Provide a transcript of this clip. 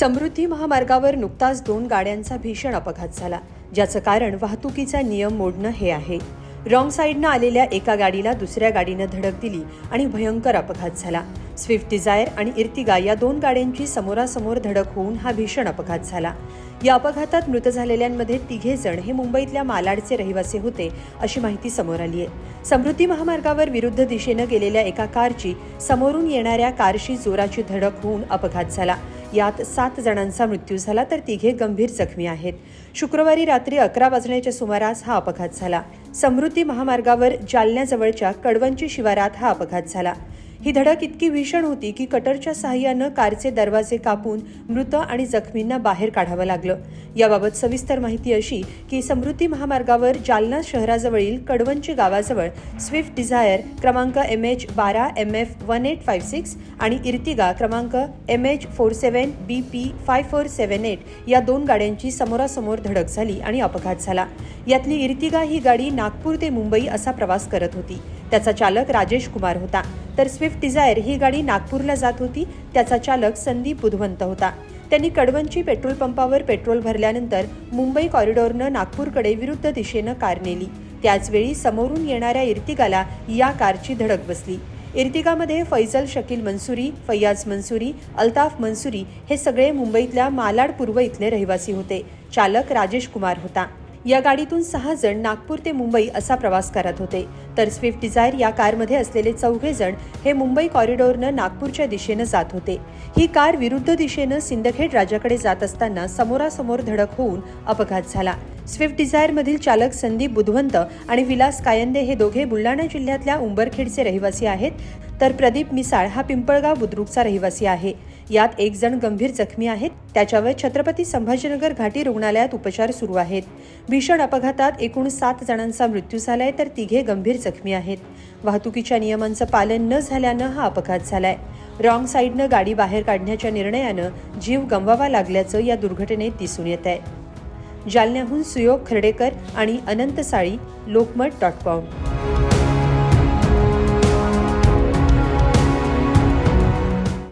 समृद्धी महामार्गावर नुकताच दोन गाड्यांचा भीषण अपघात झाला ज्याचं कारण वाहतुकीचा नियम मोडणं हे आहे. रॉंग साईडनं आलेल्या एका गाडीला दुसऱ्या गाडीनं धडक दिली आणि भयंकर अपघात झाला. स्विफ्ट डिझायर आणि इर्तिगा या दोन गाड्यांची समोरासमोर धडक होऊन हा भीषण अपघात झाला. या अपघातात मृत झालेल्यांमध्ये तिघे जण हे मुंबईतल्या मालाडचे रहिवासी होते अशी माहिती समोर आली आहे. समृद्धी महामार्गावर विरुद्ध दिशेनं गेलेल्या एका कारची समोरून येणाऱ्या कारशी जोराची धडक होऊन अपघात झाला. यात सात जणांचा मृत्यू झाला तर तिघे गंभीर जखमी आहेत. शुक्रवारी रात्री अकरा वाजण्याच्या सुमारास हा अपघात झाला. समृद्धी महामार्गावर जालन्याजवळच्या कडवंची शिवारात हा अपघात झाला. ही धडक इतकी भीषण होती की कटरच्या सहाय्यानं कारचे दरवाजे कापून मृत आणि जखमींना बाहेर काढावं लागलं. याबाबत सविस्तर माहिती अशी की समृद्धी महामार्गावर जालना शहराजवळील कडवंची गावाजवळ स्विफ्ट डिझायर क्रमांक एम एच बारा M F one eight five six आणि इर्तिगा क्रमांक M H four seven B P five four seven eight या दोन गाड्यांची समोरासमोर धडक झाली आणि अपघात झाला. यातली इर्तिगा ही गाडी नागपूर ते मुंबई असा प्रवास करत होती. त्याचा चालक राजेश कुमार होता. तर स्विफ्ट डिझायर ही गाडी नागपूरला जात होती. त्याचा चालक संदीप बुधवंत होता. त्यांनी कडवंची पेट्रोल पंपावर पेट्रोल भरल्यानंतर मुंबई कॉरिडॉरनं नागपूरकडे विरुद्ध दिशेनं कार नेली. त्याचवेळी समोरून येणाऱ्या इर्तिगाला या कारची धडक बसली. इर्तिगामध्ये फैजल शकील मंसुरी फैयाज मंसुरी अल्ताफ मंसुरी हे सगळे मुंबईतल्या मालाड पूर्व इथले रहिवासी होते. चालक राजेश कुमार होता. या गाडीतून सहा जण नागपूर ते मुंबई असा प्रवास करत होते. तर स्विफ्ट डिझायर या कारमध्ये असलेले चौघे जण हे मुंबई कॉरिडॉरनं नागपूरच्या दिशेनं जात होते. ही कार विरुद्ध दिशेनं सिंदखेड राजाकडे जात असताना समोरासमोर धडक होऊन अपघात झाला. स्विफ्ट डिझायरमधील चालक संदीप बुधवंत आणि विलास कायंदे हे दोघे बुलढाणा जिल्ह्यातल्या उंबरखेडचे रहिवासी आहेत. तर प्रदीप मिसाळ हा पिंपळगाव बुद्रुकचा रहिवासी आहे. यात एक जण गंभीर जखमी आहेत. त्याच्यावर छत्रपती संभाजीनगर घाटी रुग्णालयात उपचार सुरू आहेत. भीषण अपघातात एकूण सात जणांचा मृत्यू झालाय तर तिघे गंभीर जखमी आहेत. वाहतुकीच्या नियमांचं पालन न झाल्यानं हा अपघात झालाय. रॉंग साईडनं गाडी बाहेर काढण्याच्या निर्णयानं जीव गमवावा लागल्याचं या दुर्घटनेत दिसून येत आहे जालन्याहून सुयोग खर्डेकर आणि अनंत साळी लोकमत डॉट कॉम.